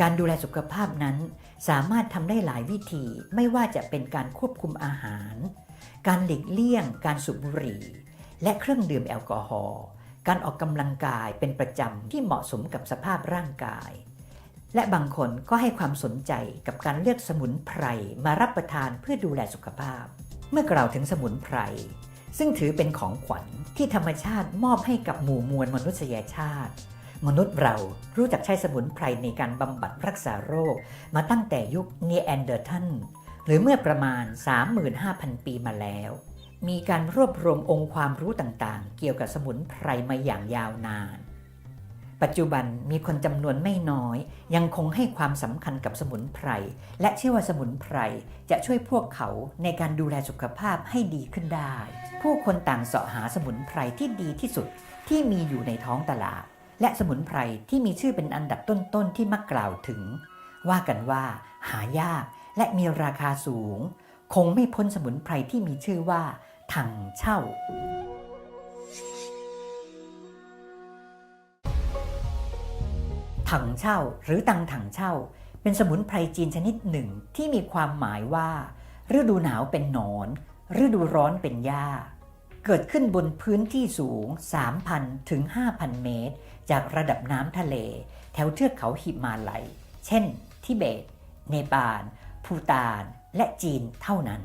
การดูแลสุขภาพนั้น สามารถทำได้หลายวิธี ไม่ว่าจะเป็นการควบคุมอาหาร การหลีกเลี่ยง การสูบบุหรี่ และเครื่องดื่มแอลกอฮอล์การออกกำลังกายเป็นประจำที่เหมาะสมกับสภาพร่างกาย และบางคนก็ให้ความสนใจกับการเลือกสมุนไพรมารับประทานเพื่อดูแลสุขภาพ เมื่อกล่าวถึงสมุนไพร ซึ่งถือเป็นของขวัญที่ธรรมชาติมอบให้กับหมู่มวลมนุษยชาติ มนุษย์เรารู้จักใช้สมุนไพรในการบำบัดรักษาโรค มาตั้งแต่ยุคเนแอนเดอร์ทันหรือเมื่อประมาณ 35,000 ปีมาแล้ว มีการรวบรวมองค์ความรู้ต่างๆ เกี่ยวกับสมุนไพรมาอย่างยาวนาน ปัจจุบันมีคนจำนวนไม่น้อย ยังคงให้ความสำคัญกับสมุนไพร และเชื่อว่าสมุนไพรจะช่วยพวกเขาในการดูแลสุขภาพให้ดีขึ้นได้ ผู้คนต่างเสาะหาสมุนไพรที่ดีที่สุดที่มีอยู่ในท้องตลาด และสมุนไพรที่มีชื่อเป็นอันดับต้นๆที่มักกล่าวถึง ว่ากันว่า หายากและมีราคาสูง คงไม่พ้นสมุนไพรที่มีชื่อว่าถังเช่า ถังเช่าหรือตังถังเช่า เป็นสมุนไพรจีนชนิดหนึ่งที่มีความหมายว่า ฤดูหนาวเป็นหนอน ฤดูร้อนเป็นหญ้า เกิดขึ้นบนพื้นที่สูง 3,000 ถึง 5,000 เมตร จากระดับน้ำทะเล แถวเทือกเขาหิมาลัย เช่น ทิเบต เนปาล ภูตาน และจีนเท่านั้น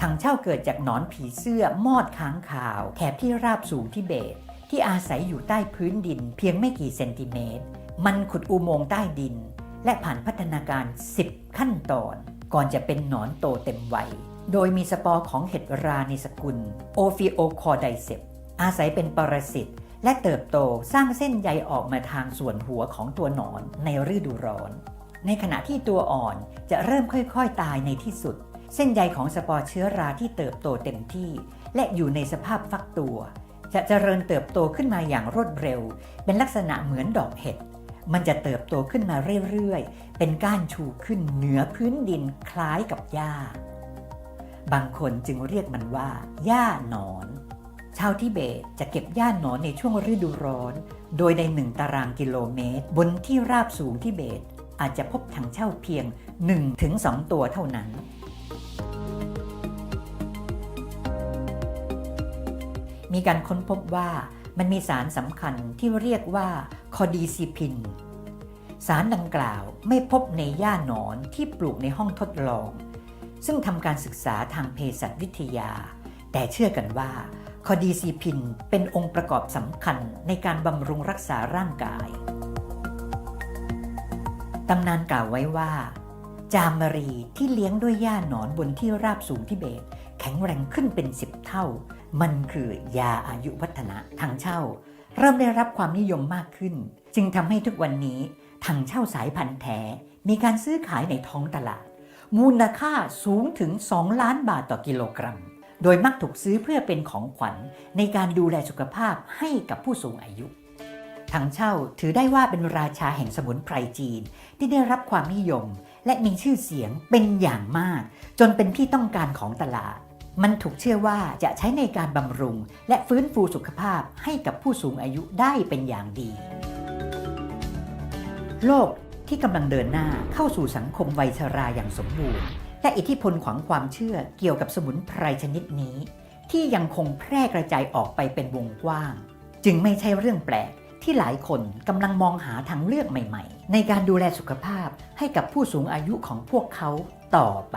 ถังเช่าเกิดจากหนอนผีเสื้อมอดค้างคาว แถบที่ราบสูงทิเบต ที่อาศัยอยู่ใต้พื้นดินเพียงไม่กี่เซนติเมตร มันขุดอุโมงค์ใต้ดิน และผ่านพัฒนาการ 10 ขั้นตอน ก่อนจะเป็นหนอนโตเต็มวัย โดยมีสปอร์ของเห็ดราในสกุลโอฟิโอคอไดเซปอาศัยเป็นปรสิตและเติบโตสร้างเส้นใยออกมาทางส่วนหัวของตัวหนอนในฤดูร้อน ในขณะที่ตัวอ่อนจะเริ่มค่อยๆตายในที่สุด เส้นใยของสปอร์เชื้อราที่เติบโตเต็มที่ และอยู่ในสภาพฟักตัว จะเจริญเติบโตขึ้นมาอย่างรวดเร็ว เป็นลักษณะเหมือนดอกเห็ด มันจะเติบโตขึ้นมาเรื่อยๆ เป็นก้านชูขึ้นเหนือพื้นดินคล้ายกับหญ้า บางคนจึงเรียกมันว่าหญ้าหนอน ชาวทิเบตจะเก็บหญ้าหนอนในช่วงฤดูร้อน โดยในหนึ่งตารางกิโลเมตร บนที่ราบสูงทิเบตอาจจะพบถังเช่าเพียง 1-2 ตัวเท่านั้น มีการค้นพบว่า มันมีสารสำคัญที่เรียกว่าคอดีซิพิน สารดังกล่าวไม่พบในหญ้าหนอนที่ปลูกในห้องทดลอง ซึ่งทำการศึกษาทางเภสัชวิทยา แต่เชื่อกันว่าคอดีซีพินเป็นองค์ประกอบสำคัญในการบำรุงรักษาร่างกาย ตำนานกล่าวไว้ว่า จามรีที่เลี้ยงด้วยหญ้าหนอนบนที่ราบสูงทิเบต แข็งแรงขึ้นเป็นสิบเท่า มันคือยาอายุวัฒนะทางเช่า เริ่มได้รับความนิยมมากขึ้น จึงทำให้ทุกวันนี้ทางเช่าสายพันธุ์แท้มีการซื้อขายในท้องตลาด มูลค่าสูงถึง 2 ล้านบาทต่อกิโลกรัม โดยมักถูกซื้อเพื่อเป็นของขวัญในการดูแลสุขภาพให้กับผู้สูงอายุถังเช่าถือได้ว่าเป็นราชาแห่งสมุนไพรจีนที่ได้รับความนิยม และมีชื่อเสียงเป็นอย่างมาก จนเป็นที่ต้องการของตลาด มันถูกเชื่อว่าจะใช้ในการบำรุง และฟื้นฟูสุขภาพให้กับผู้สูงอายุได้เป็นอย่างดี โลกที่กำลังเดินหน้าเข้าสู่สังคมวัยชราอย่างสมบูรณ์ และอิทธิพลของความเชื่อเกี่ยวกับสมุนไพรชนิดนี้ ที่ยังคงแพร่กระจายออกไปเป็นวงกว้าง จึงไม่ใช่เรื่องแปลกที่หลายคนกำลังมองหาทางเลือกใหม่ ๆ ในการดูแลสุขภาพให้กับผู้สูงอายุของพวกเขาต่อไป